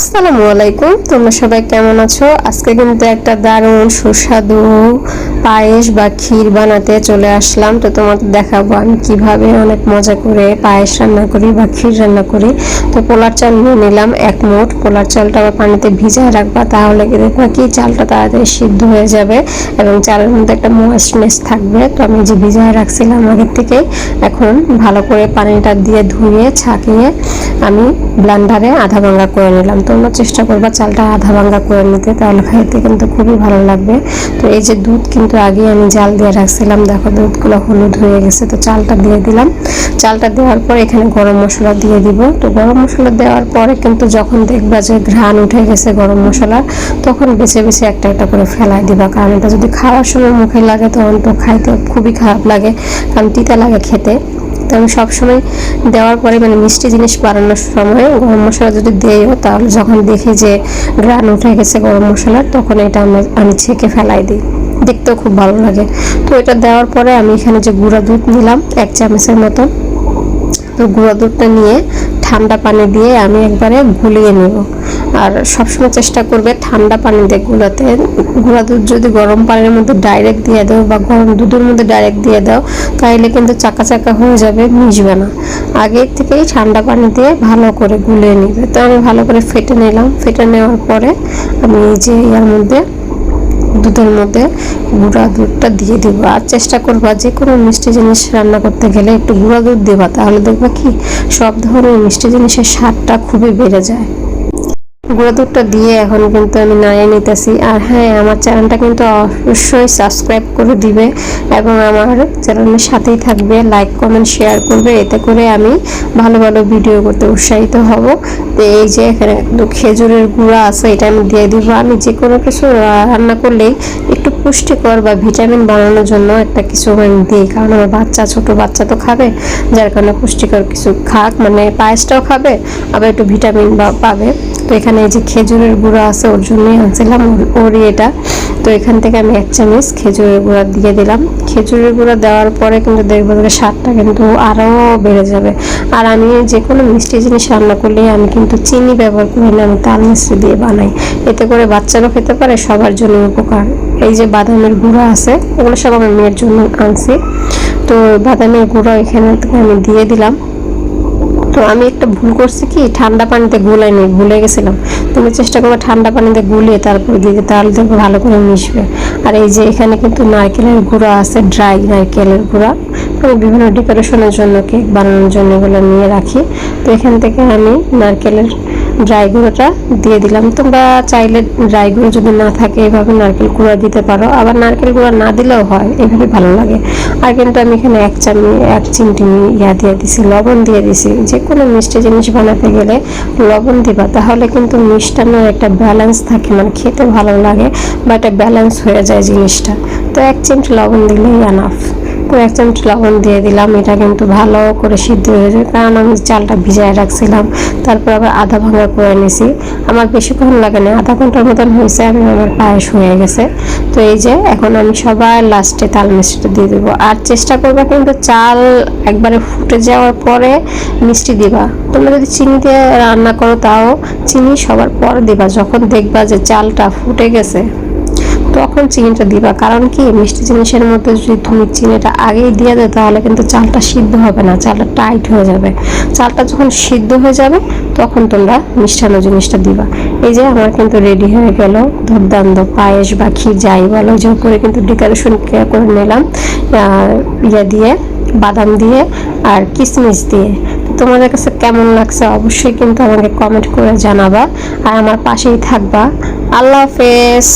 আসসালামু আলাইকুম। তোমরা সবাই কেমন আছো? আজকে কিন্তু একটা দারুণ সুস্বাদু পায়েস বা ক্ষীর বানাতে চলে আসলাম। তো তোমাদের দেখাবো আমি কীভাবে অনেক মজা করে পায়েস রান্না করি বা ক্ষীর রান্না করি। তো পোলার চাল নিয়ে নিলাম এক মুঠ। পোলার চালটা আবার পানিতে ভিজায় রাখবা তাহলে দেখবা কি চালটা তাড়াতাড়ি সিদ্ধ হয়ে যাবে এবং চালের মধ্যে একটা ময়েস্টনেস থাকবে। তো আমি যে ভিজায় রাখছিলাম আগের থেকে এখন ভালো করে পানিটা দিয়ে ধুয়ে ছাকিয়ে আমি ব্লান্ডারে আধা ভাঙ্গা করে নিলাম। তোমরা চেষ্টা করবা চালটা আধা ভাঙ্গা করে নিতে, তাহলে খাইতে কিন্তু খুবই ভালো লাগবে। তো এই যে দুধ কিন্তু আগে আমি জাল দিয়ে রাখছিলাম। দেখো দুধগুলো হলুদ হয়ে গেছে, তো চালটা দিয়ে দিলাম। চালটা দেওয়ার পর এখানে গরম মশলা দিয়ে দিব। তো গরম মশলা দেওয়ার পরে কিন্তু যখন দেখবা যে ঘ্রাণ উঠে গেছে গরম মশলার তখন বেছে বেছে একটা একটা করে ফেলাই দিবা। কারণ এটা যদি খাওয়ার সময় মুখে লাগে, তখন তো খাইতে খুবই খারাপ লাগে, কারণ তিতা লাগে খেতে। তো আমি সবসময় দেওয়ার পরে মানে মিষ্টি জিনিস বানানোর সময় গরম মশলা যদি দেইও, তাহলে যখন দেখি যে গ্রান উঠে গেছে গরম মশলার তখন এটা আমি ছেঁকে ফেলাই দিই। দেখতেও খুব ভালো লাগে। তো এটা দেওয়ার পরে আমি এখানে যে গুঁড়া দুধ নিলাম, এক চামচের মতো তো গুঁড়া দুধটা নিয়ে ঠান্ডা পানি দিয়ে আমি একবারে গুলিয়ে নেব। আর সবসময় চেষ্টা করবে ঠান্ডা পানি দিয়ে গুলাতে গুঁড়া দুধ যদি গরম পানির মধ্যে ডাইরেক্ট দিয়ে দাও বা গরম দুধের মধ্যে ডাইরেক্ট দিয়ে দাও তাহলে কিন্তু চাকা চাকা হয়ে যাবে, মিশবে না। আগে থেকেই ঠান্ডা পানি দিয়ে ভালো করে গুলিয়ে নিবে। তো আমি ভালো করে ফেটে নিলাম। ফেটে নেওয়ার পরে আমি যে ইয়ার মধ্যে দুধের মধ্যে গুঁড়া দুধটা দিয়ে দিব। আর চেষ্টা করবা যে কোনো মিষ্টি জিনিস রান্না করতে গেলে একটু গুঁড়া দুধ দেবা। তাহলে দেখবা কি, সব ধরনের মিষ্টি জিনিসের স্বাদটা খুবই বেড়ে যায়। গুঁড়ো দুধটা দিয়ে এখন কিন্তু আমি নাড়িয়ে নিতেছি। আর হ্যাঁ আমার চ্যানেলটা কিন্তু অবশ্যই সাবস্ক্রাইব করে দিবে এবং আমার চ্যানেলের সাথেই থাকবে। লাইক কমেন্ট শেয়ার করবে। এতে করে আমি ভালো ভালো ভিডিও করতে উৎসাহিত হব। তো এই যে এখানে খেজুরের গুঁড়া আছে, এটা আমি দিয়ে দিব। আমি যে কোনো কিছু রান্না করলেই একটু পুষ্টিকর বা ভিটামিন বানানোর জন্য একটা কিছু আমি দিই। কারণ আমার বাচ্চা, ছোট বাচ্চা তো খাবে, যার কারণে পুষ্টিকর কিছু খাক মানে পায়েসটাও খাবে, আবার একটু ভিটামিন বা পাবে। তো এখানে এই যে খেজুরের গুঁড়ো আছে, ওর জন্যই আনছিলাম ওরই এটা। তো এখান থেকে আমি এক চামচ খেজুরের গুঁড়া দিয়ে দিলাম। খেজুরের গুঁড়া দেওয়ার পরে কিন্তু দেখব যে স্বাদটা কিন্তু আরও বেড়ে যাবে। আর আমি যে কোনো মিষ্টি জিনিস রান্না করলে আমি কিন্তু চিনি ব্যবহার করি না, আমি তাল মিষ্টি দিয়ে বানাই। এতে করে বাচ্চারাও খেতে পারে, সবার জন্য উপকার। এই যে বাদামের গুঁড়া আছে এগুলো সব আমার মেয়ের জন্য আনছি। তো বাদামের গুঁড়া এখানে থেকে আমি দিয়ে দিলাম। তো আমি একটা ভুল করছি কি? ঠান্ডা পানিতে গুলাই নি ভুলে গেছিলাম। তুমি চেষ্টা করবে ঠান্ডা পানিতে গুলিয়ে তারপর দিয়ে তাহলে দেখবে ভালো করে মিশবে। আর এই যে এখানে কিন্তু নারকেলের গুঁড়া আছে, ড্রাই নারকেলের গুঁড়া। আমি বিভিন্ন ডেকোরেশনের জন্য কেক বানানোর জন্য এগুলো নিয়ে রাখি। তো এখান থেকে আমি নারকেলের ড্রাই গুঁড়োটা দিয়ে দিলাম। তোমরা চাইলে ড্রাই গুঁড়ো যদি না থাকে, এভাবে নারকেল গুঁড়া দিতে পারো। আবার নারকেল গুঁড়া না দিলেও হয়, এভাবে ভালো লাগে। আর কিন্তু আমি এখানে এক চামচ, এক চিমটি ইয়া দিয়ে দিছি, লবণ দিয়ে দিছি। যে কোনো মিষ্টি জিনিস বানাতে গেলে লবণ দিবা, তাহলে কিন্তু মিষ্টান্নের একটা ব্যালেন্স থাকে মানে খেতে ভালো লাগে বা একটা ব্যালেন্স হয়ে যায় জিনিসটা। তো এক চিমটি লবণ দিলেই আনাফ এক চামচ লবণ দিয়ে দিলাম। এটা কিন্তু ভালো করে সিদ্ধ হয়ে যায় কারণ আমি চালটা ভিজায় রাখছিলাম। তারপর আবার আধা ভাঙা করে নিছি। আমার বেশিক্ষণ লাগে না। আধা ঘণ্টার মতন হয়েছে, আমি আমার পায়েস হয়ে গেছে। তো এই যে, এখন আমি সবার লাস্টে তাল মিষ্টিটা দিয়ে দেবো। আর চেষ্টা করবা কিন্তু চাল একবারে ফুটে যাওয়ার পরে মিষ্টি দিবা। তোমরা যদি চিনি দিয়ে রান্না করো, তাও চিনি সবার পরে দিবা। যখন দেখবা যে চালটা ফুটে গেছে। তখন চিনিটা দিবা। কারণ কি, মিষ্টি জিনিসের মধ্যে যদি তুমি চিনিটা আগেই দিয়ে দাও, তাহলে কিন্তু চালটা সিদ্ধ হবে না, চালটা টাইট হয়ে যাবে। চালটা যখন সিদ্ধ হয়ে যাবে, তখন তোমরা মিষ্টান্ন জিনিসটা দিবা। এই যে আমার কিন্তু রেডি হয়ে গেল, দুর্দান্ত পায়েস বা ক্ষীর যাই বলো, যে করে কিন্তু ডেকোরেশন করে নিলাম ইয়ে দিয়ে, বাদাম দিয়ে আর কিশমিশ দিয়ে। তোমাদের কাছে কেমন লাগছে অবশ্যই কিন্তু আমাকে কমেন্ট করে জানাবা, আর আমার পাশেই থাকবা। আল্লাহ হাফেজ।